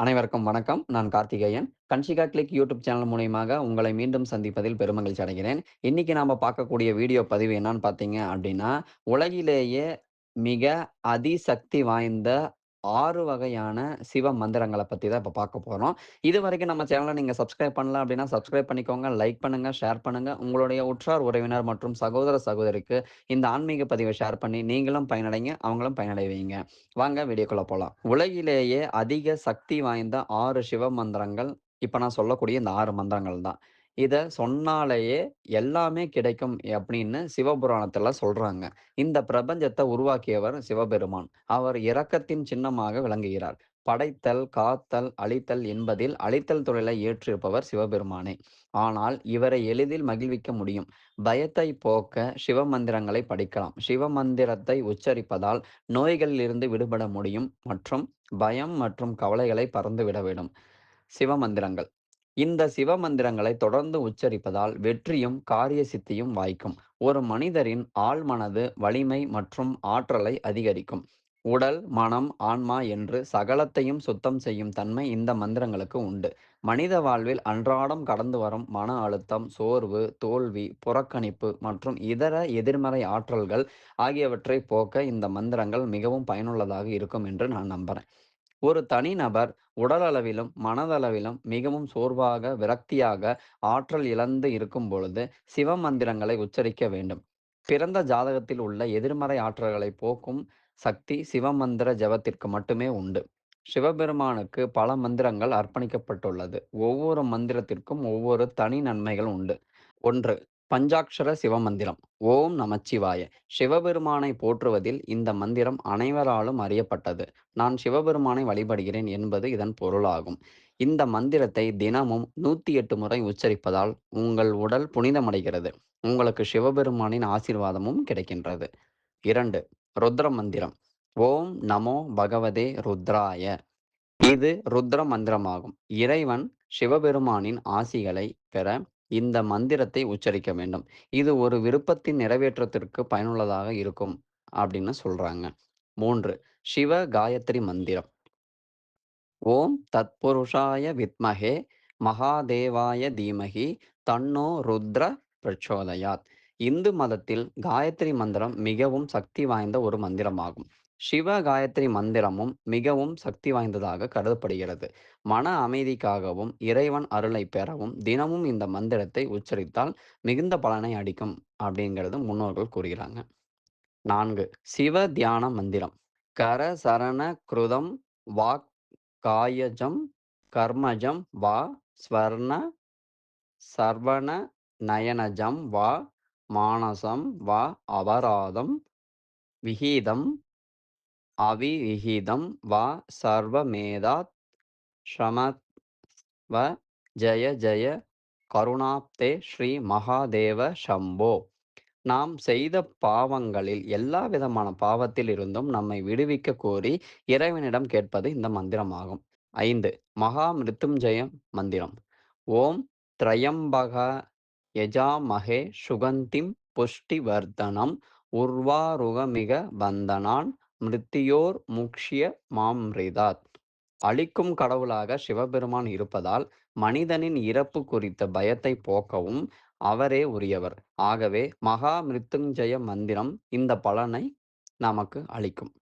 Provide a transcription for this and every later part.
அனைவருக்கும் வணக்கம். நான் Karthikeyan. Kanshika click YouTube channel மூலியமாக உங்களை மீண்டும் சந்திப்பதில் பெருமகிழ்ச்சி அடைகிறேன். இன்னைக்கு நாம பார்க்கக்கூடிய வீடியோ பதிவு என்னன்னு பார்த்தீங்க அப்படின்னா, உலகிலேயே மிக அதிசக்தி வாய்ந்த ஆறு வகையான சிவ மந்திரங்களை பற்றி தான் இப்போ பார்க்க இது வரைக்கும் நம்ம சேனலை நீங்கள் சப்ஸ்கிரைப் பண்ணல அப்படின்னா, சப்ஸ்கிரைப் பண்ணிக்கோங்க. லைக் பண்ணுங்கள் ஷேர் பண்ணுங்கள் உங்களுடைய உற்றார் உறவினர் மற்றும் சகோதர சகோதரிக்கு இந்த ஆன்மீக பதிவை ஷேர் பண்ணி நீங்களும் பயனடைங்க, அவங்களும் பயனடைவீங்க. வாங்க வீடியோக்குள்ளே போகலாம் உலகிலேயே அதிக சக்தி வாய்ந்த ஆறு சிவ மந்திரங்கள், இப்போ நான் சொல்லக்கூடிய இந்த ஆறு மந்திரங்கள் தான். இதை சொன்னாலேயே எல்லாமே கிடைக்கும் அப்படின்னு சிவபுராணத்துல சொல்றாங்க. இந்த பிரபஞ்சத்தை உருவாக்கியவர் சிவபெருமான். அவர் இரக்கத்தின் சின்னமாக விளங்குகிறார். படைத்தல், காத்தல், அழித்தல் என்பதில் அழித்தல் தொழிலை ஏற்றிருப்பவர் சிவபெருமானே. ஆனால் இவரை எளிதில் மகிழ்விக்க முடியும். பயத்தை போக்க சிவ மந்திரங்களை படிக்கலாம். சிவமந்திரத்தை உச்சரிப்பதால் நோய்களிலிருந்து விடுபட முடியும் மற்றும் பயம் மற்றும் கவலைகளை பறந்துவிடவிடும். சிவமந்திரங்கள் இந்த சிவ மந்திரங்களை தொடர்ந்து உச்சரிப்பதால் வெற்றியும், காரிய சித்தியும் வாய்க்கும். ஒரு மனிதரின் ஆழ்மனது வலிமை மற்றும் ஆற்றலை அதிகரிக்கும். உடல், மனம், ஆன்மா என்று சகலத்தையும் சுத்தம் செய்யும் தன்மை இந்த மந்திரங்களுக்கு உண்டு. மனித வாழ்வில் அன்றாடம் கடந்து வரும் மன அழுத்தம், சோர்வு, தோல்வி, புறக்கணிப்பு மற்றும் இதர எதிர்மறை ஆற்றல்கள் ஆகியவற்றை போக்க இந்த மந்திரங்கள் மிகவும் பயனுள்ளதாக இருக்கும் என்று நான் நம்புறேன். ஒரு தனிநபர் உடலளவிலும், மனதளவிலும் மிகவும் சோர்வாக, விரக்தியாக, ஆற்றல் இழந்து இருக்கும் பொழுது சிவ மந்திரங்களை உச்சரிக்க வேண்டும். பிறந்த ஜாதகத்தில் உள்ள எதிர்மறை ஆற்றல்களை போக்கும் சக்தி சிவமந்திர ஜபத்திற்கு மட்டுமே உண்டு. சிவபெருமானுக்கு பல மந்திரங்கள் அர்ப்பணிக்கப்பட்டுள்ளது. ஒவ்வொரு மந்திரத்திற்கும் ஒவ்வொரு தனி நன்மைகள் உண்டு. ஒன்று பஞ்சாக்ஷர சிவமந்திரம். ஓம் நமச்சிவாய! சிவபெருமானை போற்றுவதில் இந்த மந்திரம் அனைவராலும் அறியப்பட்டது. நான் சிவபெருமானை வழிபடுகிறேன் என்பது இதன் பொருளாகும். இந்த மந்திரத்தை தினமும் 108 முறை உச்சரிப்பதால் உங்கள் உடல் புனிதமடைகிறது. உங்களுக்கு சிவபெருமானின் ஆசீர்வாதமும் கிடைக்கின்றது. இரண்டு ருத்ர மந்திரம். ஓம் நமோ பகவதே ருத்ராய! இது ருத்ர மந்திரமாகும். இறைவன் சிவபெருமானின் ஆசிகளை பெற இந்த மந்திரத்தை உச்சரிக்க வேண்டும். இது ஒரு விருப்பத்தின் நிறைவேற்றத்திற்கு பயனுள்ளதாக இருக்கும் அப்படின்னு சொல்றாங்க. மூன்று சிவ காயத்ரி மந்திரம். ஓம் தத்புருஷாய வித்மகே மகாதேவாய தீமகி தன்னோ ருத்ர பிரச்சோதயாத். இந்து மதத்தில் காயத்ரி மந்திரம் மிகவும் சக்தி வாய்ந்த ஒரு மந்திரமாகும். சிவ காயத்ரி மந்திரமும் மிகவும் சக்தி வாய்ந்ததாக கருதப்படுகிறது. மன அமைதிக்காகவும், இறைவன் அருளை பெறவும் தினமும் இந்த மந்திரத்தை உச்சரித்தால் மிகுந்த பலனை அடிக்கும் அப்படிங்கிறது முன்னோர்கள் கூறுகிறாங்க. நான்கு சிவ தியான மந்திரம். கர சரண கிருதம் வாக் காயஜம் கர்மஜம் வா ஸ்வர்ண சர்வண நயனஜம் வா மானசம் வா அபராதம் விகிதம் அவிவிகிதம் வா சர்வமேதாத் க்ஷமஸ்வ ஜெய ஜெய கருணாப்தே ஸ்ரீ மகாதேவ சம்போ! நாம் செய்த பாவங்களில் எல்லா விதமான பாவத்தில் இருந்தும் நம்மை விடுவிக்க கோரி இறைவனிடம் கேட்பது இந்த மந்திரமாகும். ஐந்து மகா மிருத்யுஞ்சய மந்திரம். ஓம் த்ரயம்பக யஜாமகே சுகந்திம் புஷ்டிவர்தனம் உர்வாருகமிக பந்தனான் மிருத்தியோர் முக்ஷிய மாம்ரிதாத். அழிக்கும் கடவுளாக சிவபெருமான் இருப்பதால் மனிதனின் இறப்பு குறித்த பயத்தை போக்கவும் அவரே உரியவர். ஆகவே மகா மிருத்துஞ்சய மந்திரம் இந்த பலனை நமக்கு அளிக்கும்.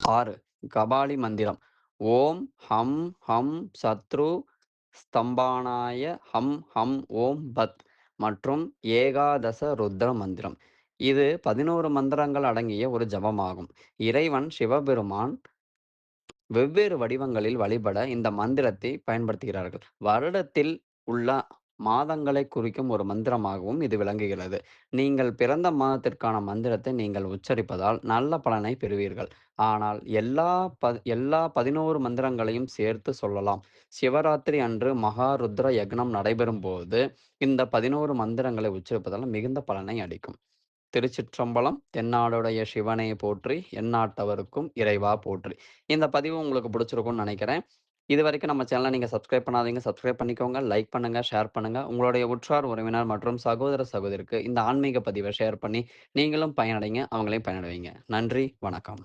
ஆறு கபாலி மந்திரம். ஓம் ஹம் ஹம் சத்ரு ஸ்தம்பானாய ஹம் ஹம் ஓம் பத் மற்றும் ஏகாதச ருத்ர மந்திரம். இது 11 மந்திரங்கள் அடங்கிய ஒரு ஜபமாகும். இறைவன் சிவபெருமான் வெவ்வேறு வடிவங்களில் வழிபட இந்த மந்திரத்தை பயன்படுத்துகிறார்கள். வருடத்தில் உள்ள மாதங்களை குறிக்கும் ஒரு மந்திரமாகவும் இது விளங்குகிறது. நீங்கள் பிறந்த மாதத்திற்கான மந்திரத்தை நீங்கள் உச்சரிப்பதால் நல்ல பலனை பெறுவீர்கள். ஆனால் எல்லா ப எல்லா 11 மந்திரங்களையும் சேர்த்து சொல்லலாம். சிவராத்திரி அன்று மகா யக்னம் நடைபெறும் போது இந்த 11 மந்திரங்களை உச்சரிப்பதால் மிகுந்த பலனை அளிக்கும். திருச்சிற்றம்பலம். தென்னாடுடைய சிவனை போற்றி, எந்நாட்டவருக்கும் இறைவா போற்றி. இந்த பதிவு உங்களுக்கு பிடிச்சிருக்கும்னு நினைக்கிறேன். இது வரைக்கும் நம்ம சேனலை நீங்கள் சப்ஸ்கிரைப் பண்ணாதீங்க. சப்ஸ்கிரைப் பண்ணிக்கோங்க. லைக் பண்ணுங்க, ஷேர் பண்ணுங்க. உங்களுடைய உற்றார் உறவினர் மற்றும் சகோதர சகோதரிக்கு இந்த ஆன்மீக பதிவை ஷேர் பண்ணி நீங்களும் பயனடைங்க, அவங்களையும் பயனடைவீங்க. நன்றி, வணக்கம்.